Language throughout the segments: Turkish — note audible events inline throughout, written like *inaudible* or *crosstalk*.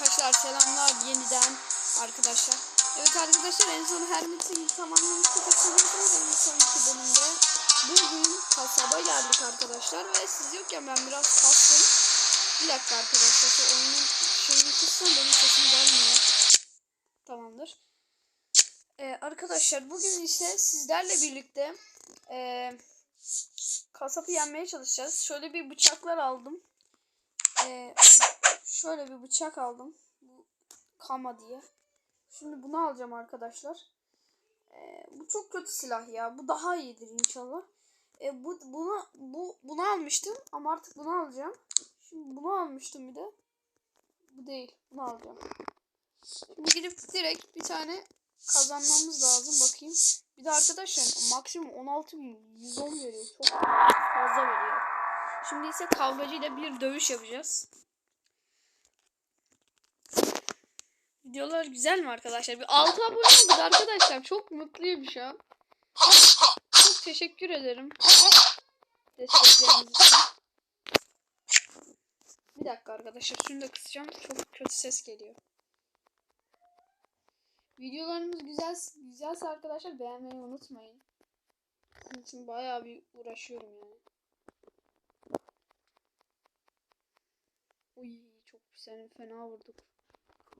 Arkadaşlar selamlar yeniden arkadaşlar. Evet arkadaşlar en son Hermit'i tamamlamıştık hatırlıyorsunuz en sonki bölümde. Bugün kasaba geldik arkadaşlar ve siz yokken ben biraz kastım. Bir dakika arkadaşlar şu oyunun şeyini kıssam benim sesim gelmiyor. Tamamdır. Ee, arkadaşlar bugün ise sizlerle birlikte ee, kasapı yenmeye çalışacağız. Şöyle bir bıçaklar aldım. Ee, şöyle bir bıçak aldım. Bu kama diye. Şimdi bunu alacağım arkadaşlar. Ee, bu çok kötü silah ya. Bu daha iyidir inşallah. Ee, bu bunu bu bunu almıştım ama artık bunu alacağım. Şimdi bunu almıştım bir de. Bu değil. Bunu alacağım. Şimdi gidip direkt bir tane kazanmamız lazım. Bakayım. Bir de arkadaşlar maksimum 16.110 veriyor. Çok fazla veriyor. Şimdi ise kavgacıyla bir dövüş yapacağız. Videolar güzel mi arkadaşlar? Bir 6 abone olduk arkadaşlar. Çok mutluyum şu an. Çok teşekkür ederim. Destekleriniz için. Bir dakika arkadaşlar. Şunu da kısacağım. Çok kötü ses geliyor. Videolarımız güzel güzelse arkadaşlar beğenmeyi unutmayın. Sizin için bayağı bir uğraşıyorum yani. Uy çok seni fena vurduk.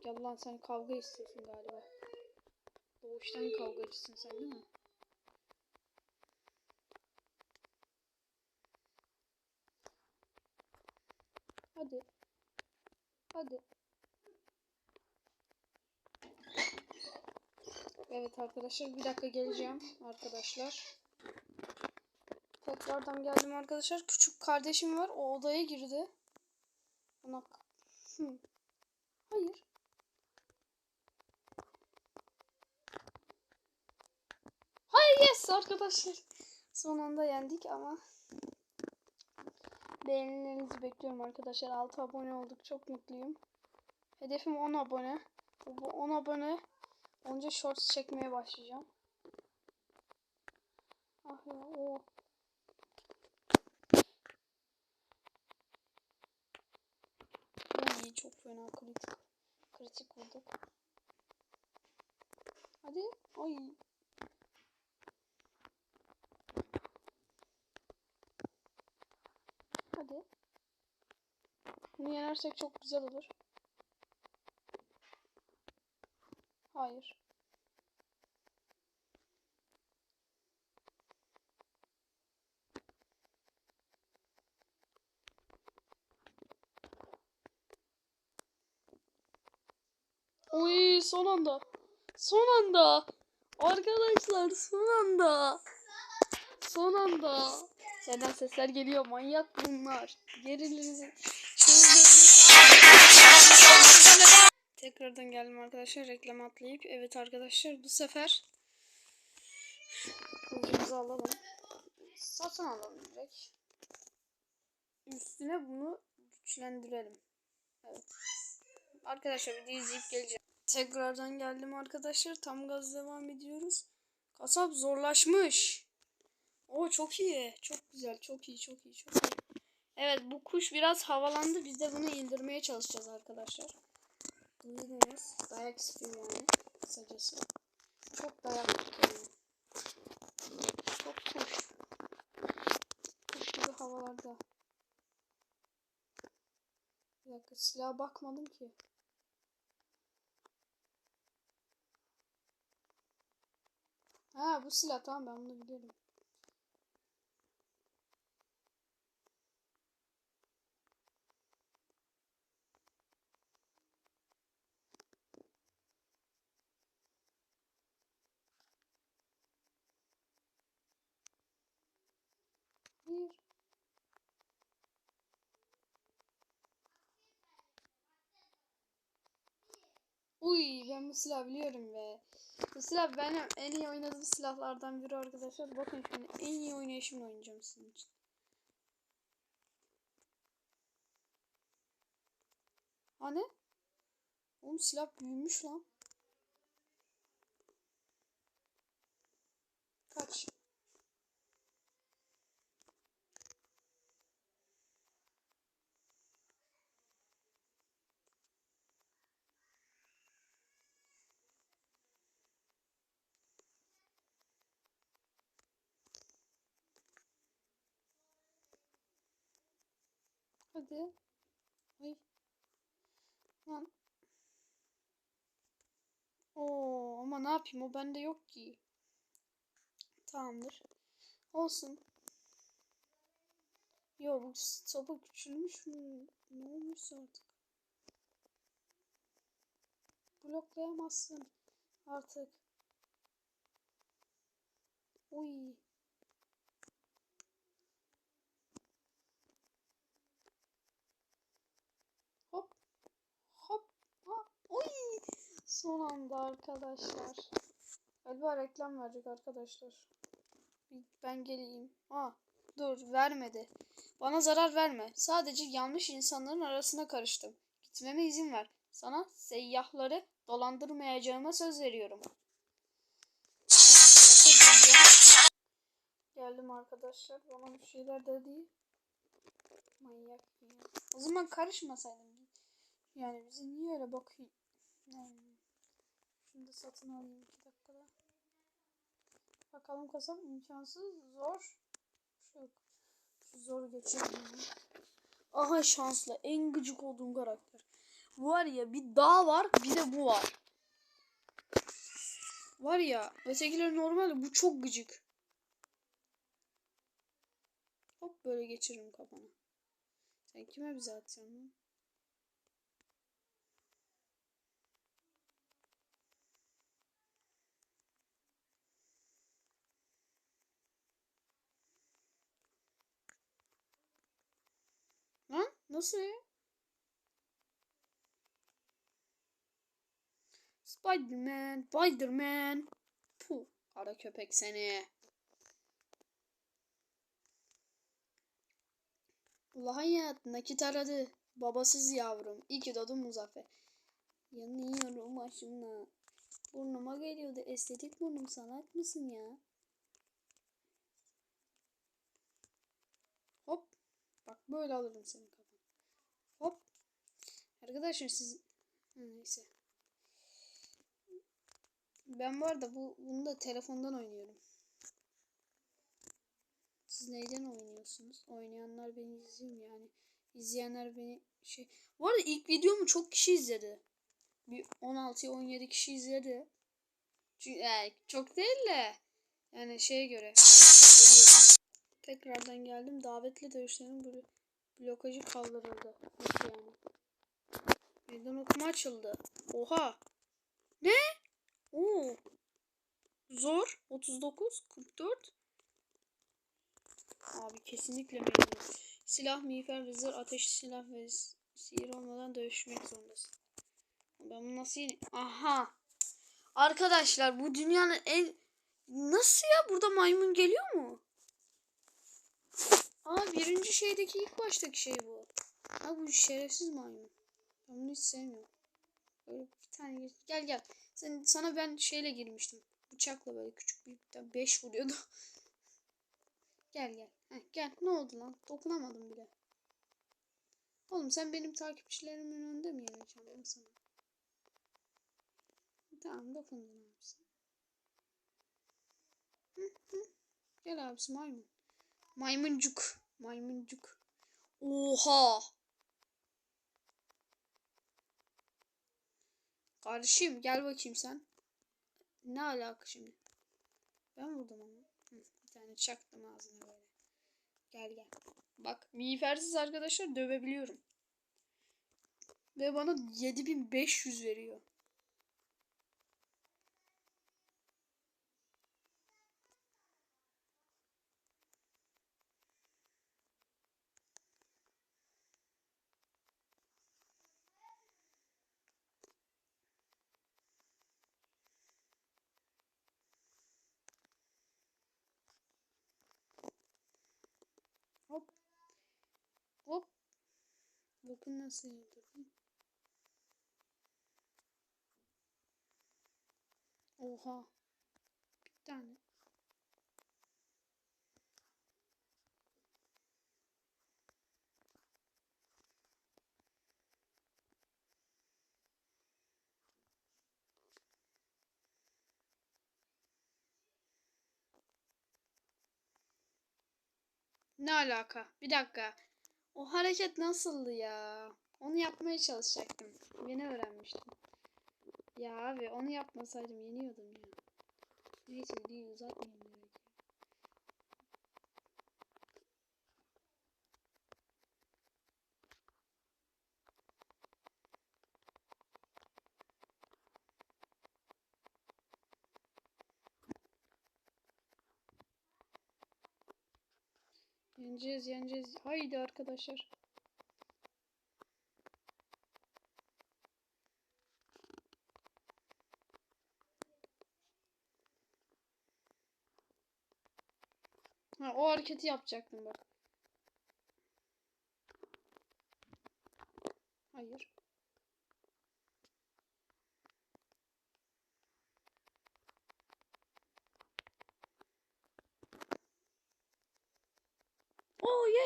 Gel sen kavga istiyorsun galiba. Doğuştan kavgacısın sen değil mi? Hadi. Hadi. Evet arkadaşlar bir dakika geleceğim arkadaşlar. Tekrardan geldim arkadaşlar. Küçük kardeşim var. O odaya girdi. Ona. Hayır. Yes arkadaşlar. Son anda yendik ama beğenilerinizi bekliyorum arkadaşlar. 6 abone olduk. Çok mutluyum. Hedefim 10 abone. Bu 10 abone Onca shorts çekmeye başlayacağım. Ah ya o. İyi çok fena kritik. Kritik vurduk. Hadi. Ay. Hadi. Bunu yenersek çok güzel olur. Hayır. Uy son anda. Son anda. Arkadaşlar son anda. Son anda. Senden sesler geliyor. Manyak bunlar. Geriliriz. Tekrardan geldim arkadaşlar. Reklam atlayıp. Evet arkadaşlar bu sefer kılıcımızı alalım. Satın alalım direkt. Üstüne bunu güçlendirelim. Evet. Arkadaşlar bir izleyip geleceğim. Tekrardan geldim arkadaşlar. Tam gaz devam ediyoruz. Kasap zorlaşmış. O çok iyi. Çok güzel. Çok iyi. Çok iyi. Çok iyi. Evet bu kuş biraz havalandı. Biz de bunu indirmeye çalışacağız arkadaşlar. Dinleriz. Dayak istiyor yani. Kısacası. Çok dayak yani. Çok kuş. Kuş gibi havalarda. Bir dakika silaha bakmadım ki. Ha bu silah tamam ben bunu biliyorum. Hayır. Uy ben bu silahı biliyorum be. Bu silah benim en iyi oynadığım silahlardan biri arkadaşlar. Bakın şimdi en iyi oynayışımla oynayacağım sizin için. Hani? Oğlum silah büyümüş lan. Kaç. Hadi. Ay. Lan. Oo ama ne yapayım o bende yok ki. Tamamdır. Olsun. Yo bu sopa küçülmüş mü? Ne olmuş artık? Bloklayamazsın artık. Uy. Hop. Hop. Ha. Uy. Son anda arkadaşlar. Galiba reklam verecek arkadaşlar. Ben geleyim. Ha. Dur vermedi. Bana zarar verme. Sadece yanlış insanların arasına karıştım. Gitmeme izin ver. Sana seyyahları dolandırmayacağıma söz veriyorum. Geldim arkadaşlar. Bana bir şeyler dedi. Manyak ya. O zaman karışmasaydım. Yani bizi niye öyle bakıyor? Hmm. Şunu da satın alayım iki dakikada. Bakalım kasap imkansız zor. Çok zor geçirdim. Aha şanslı. En gıcık olduğum karakter. Var ya bir dağ var bir de bu var. Var ya ötekiler normal bu çok gıcık. Hop böyle geçiririm kafana. Sen kime bize lan? Lan nasıl? Spiderman, Spiderman. Puh, kara köpek seni. Ula hayat nakit aradı. Babasız yavrum. İyi ki doğdun Muzaffer. Yanıyorum başımla. Burnuma geliyordu. Estetik burnum sanat mısın ya? Hop. Bak böyle alırım. Hop. Arkadaşlar siz... Neyse. Ben bu arada bu, bunu da telefondan oynuyorum. Siz neyden oynuyorsunuz? Oynayanlar beni izliyor mu yani? İzleyenler beni şey... Bu arada ilk videomu çok kişi izledi. Bir 16 17 kişi izledi. Çünkü yani çok değil de yani şeye göre Tekrardan geldim. Davetli dövüşlerin blo blokajı kaldırıldı. Nasıl yani? Meydan okuma açıldı. Oha. Ne? Oo. Zor. 39, 44. Abi kesinlikle memnunum. Silah, miğfer ve zırh, ateş silah ve sihir olmadan dövüşmek zorundasın. Ben bunu nasıl yeni... Aha. Arkadaşlar bu dünyanın en... Nasıl ya? Burada maymun geliyor mu? Aa birinci şeydeki ilk baştaki şey bu. Ha bu şerefsiz maymun. Ben bunu hiç sevmiyorum. Böyle bir tane gel gel. gel. Sen, sana ben şeyle girmiştim. Bıçakla böyle küçük bir 5 vuruyordu. *laughs* gel gel. Heh, gel. Ne oldu lan? Dokunamadım bile. Oğlum sen benim takipçilerimin önünde mi ben sana? Tamam dokundun abisi. Hı. Gel abisi maymun. Maymuncuk. Maymuncuk. Oha. Kardeşim gel bakayım sen. Ne alaka şimdi? Ben vurdum onu. Hı, bir tane çaktım ağzına böyle. Gel gel. Bak miğfersiz arkadaşlar dövebiliyorum. Ve bana 7500 veriyor. Hop. Hop. Bakın nasıl yıldırdım. Oha. Bir tane. Ne alaka? Bir dakika. O hareket nasıldı ya? Onu yapmaya çalışacaktım. Yeni öğrenmiştim. Ya abi onu yapmasaydım yeniyordum ya. Neyse videoyu uzatmayayım ya. Yeneceğiz yeneceğiz. Haydi arkadaşlar. Ha, o hareketi yapacaktım bak. Hayır.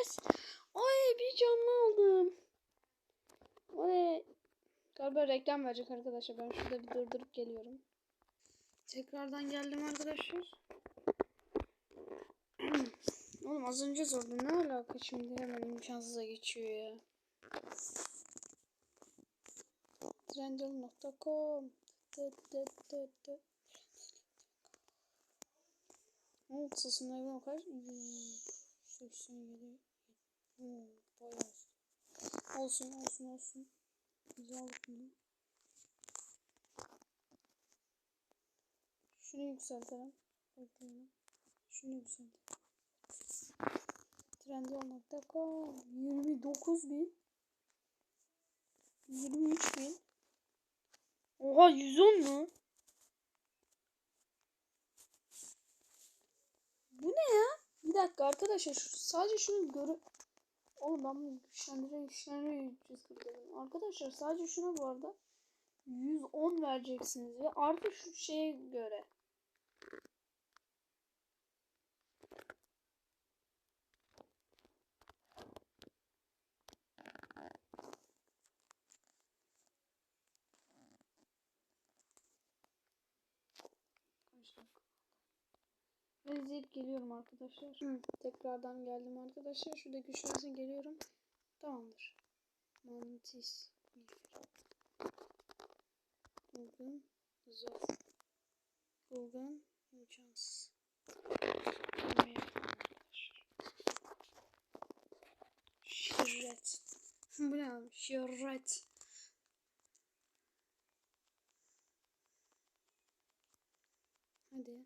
Yes. Ay bir canlı aldım. Ay. Galiba reklam verecek arkadaşlar. Ben şurada bir durdurup geliyorum. Tekrardan geldim arkadaşlar. Oğlum az önce sordum. Ne alaka şimdi hemen imkansıza geçiyor ya. Tıt. Ne kısasında evine kaç? 187. Hmm, bayağı. Olsun olsun olsun. Güzel aldık bunu. Şunu yükseltelim. Bekleyelim. Şunu yükseltelim. Trendyol.com 29 bin 23 bin Oha 110 mu? Bu ne ya? Bir dakika arkadaşlar sadece şunu görü... Oğlum ben bunu güçlendire güçlendire 340 dedim. Arkadaşlar sadece şuna bu arada 110 vereceksiniz ve artı şu şeye göre. Kaç dakika? Ben izleyip geliyorum arkadaşlar. Hı, tekrardan geldim arkadaşlar. Şurada güçlensin geliyorum. Tamamdır. Mantis. Bugün zor. Bugün imkansız. Şirret. Bu ne? Şirret. Hadi.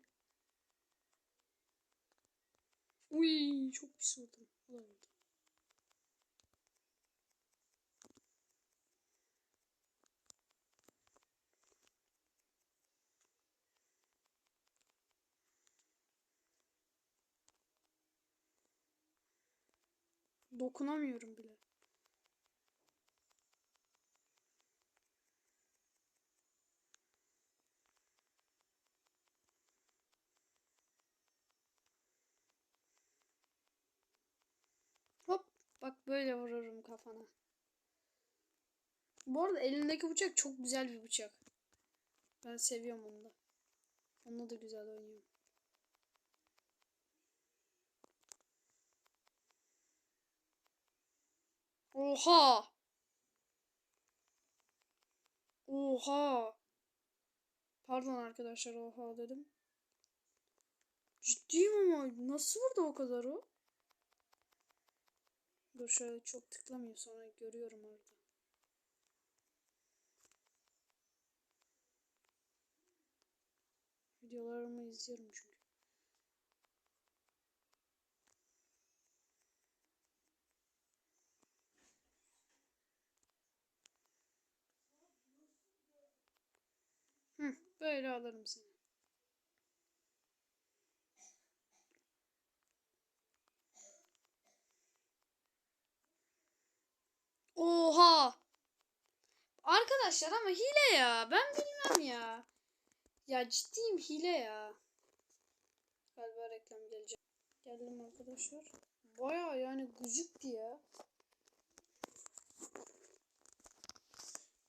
Uy çok pis vurdum. Olamadı. Dokunamıyorum bile. Hop. Bak böyle vururum kafana. Bu arada elindeki bıçak çok güzel bir bıçak. Ben seviyorum onu da. Onunla da güzel oynuyorum. Oha! Oha! Pardon arkadaşlar oha dedim. Ciddiyim ama nasıl vurdu o kadar o? Dur şöyle çok tıklamayayım sonra görüyorum orada. Videolarımı izliyorum çünkü. Hı, böyle alırım seni. Oha! Arkadaşlar ama hile ya. Ben bilmem ya. Ya ciddiyim hile ya. Galiba reklam gelecek. Geldim arkadaşlar. Baya yani gıcıktı ya.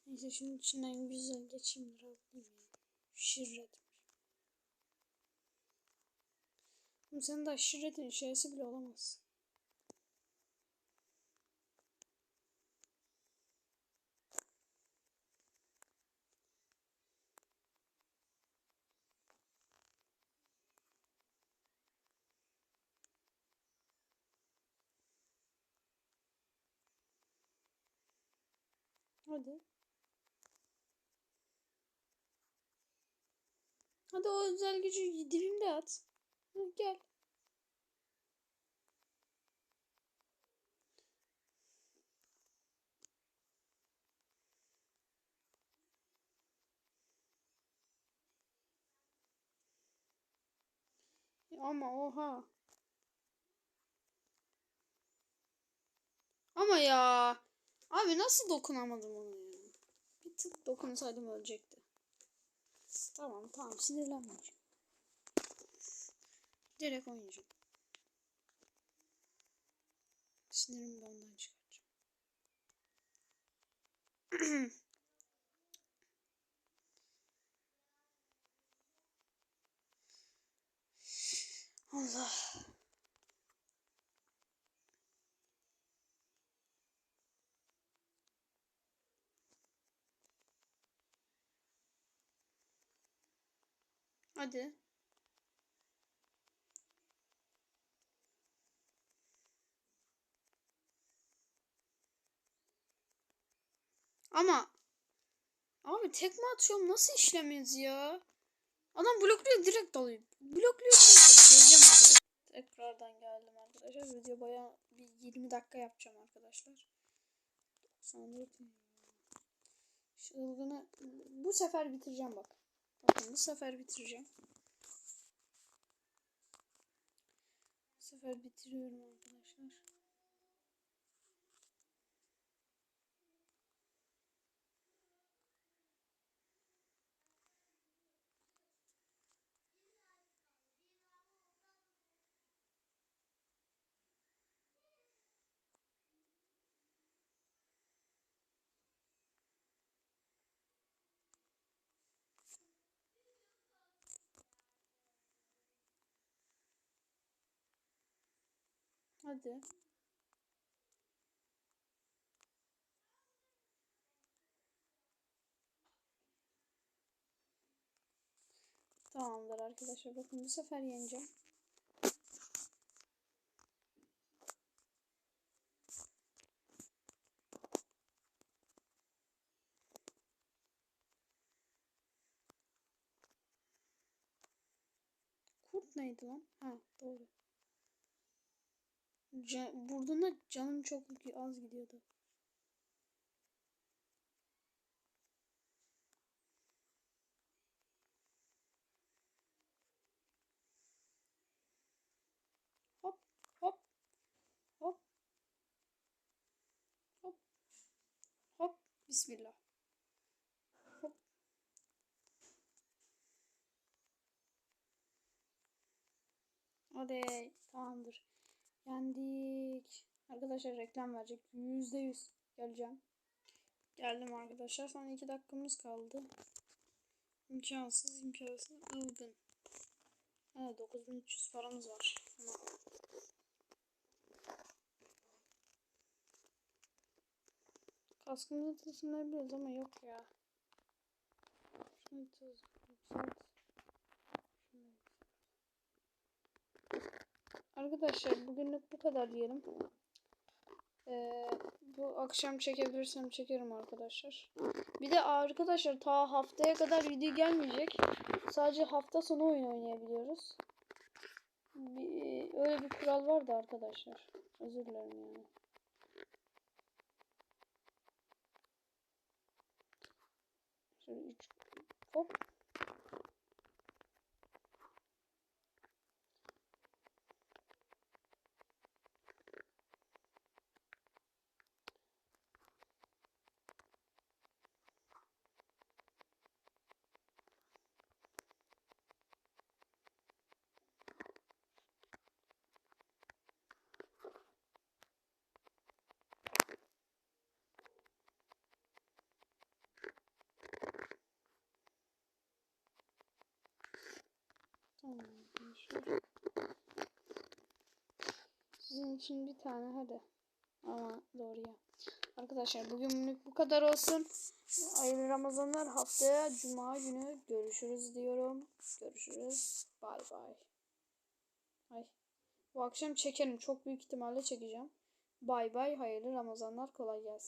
Neyse şunun içinden güzel geçeyim rahatlayayım ya. Şirret. Sen daha şirretin şeysi bile olamazsın. Hadi. Hadi o özel gücü dilimde at. Gel. Ama oha. Ama ya. Abi nasıl dokunamadım onu ya? Bir tık dokunsaydım ölecekti. Tamam tamam sinirlenmeyeceğim. Direkt oynayacağım. Sinirimi ondan çıkartacağım. *clears throat* Allah. Hadi. Ama abi tekme atıyorum nasıl işlemez ya? Adam blokluyor direkt dalıyor. Blokluyor. Geleceğim. Tekrardan geldim arkadaşlar. Video baya bir 20 dakika yapacağım arkadaşlar. 94 mi? Şu ılgını bu sefer bitireceğim bak. Bakın bu sefer bitireceğim. Bu sefer bitiriyorum arkadaşlar. Hadi. Tamamdır arkadaşlar. Bakın bu sefer yeneceğim. Kurt neydi lan? Ha doğru. Ca Burnuna canım çok az gidiyordu. Hop hop hop hop Bismillah. Hop. Hadi tamamdır. Yendik. Arkadaşlar reklam verecek. Yüzde yüz geleceğim. Geldim arkadaşlar. Son iki dakikamız kaldı. İmkansız imkansız ılgın. Evet 9300 paramız var. Tamam. Kaskımızı taşınabiliriz ama yok ya. Şunu yükselt. Şunu yükselt. Arkadaşlar bugünlük bu kadar diyelim. Ee, bu akşam çekebilirsem çekerim arkadaşlar. Bir de arkadaşlar ta haftaya kadar video gelmeyecek. Sadece hafta sonu oyun oynayabiliyoruz. Bir, öyle bir kural vardı arkadaşlar. Özür dilerim yani. Şöyle üç hop. Sizin için bir tane hadi. Ama doğru ya. Arkadaşlar bugünlük bu kadar olsun. Hayırlı Ramazanlar. Haftaya Cuma günü görüşürüz diyorum. Görüşürüz. Bay bay. Ay. Bu akşam çekerim. Çok büyük ihtimalle çekeceğim. Bay bay. Hayırlı Ramazanlar. Kolay gelsin.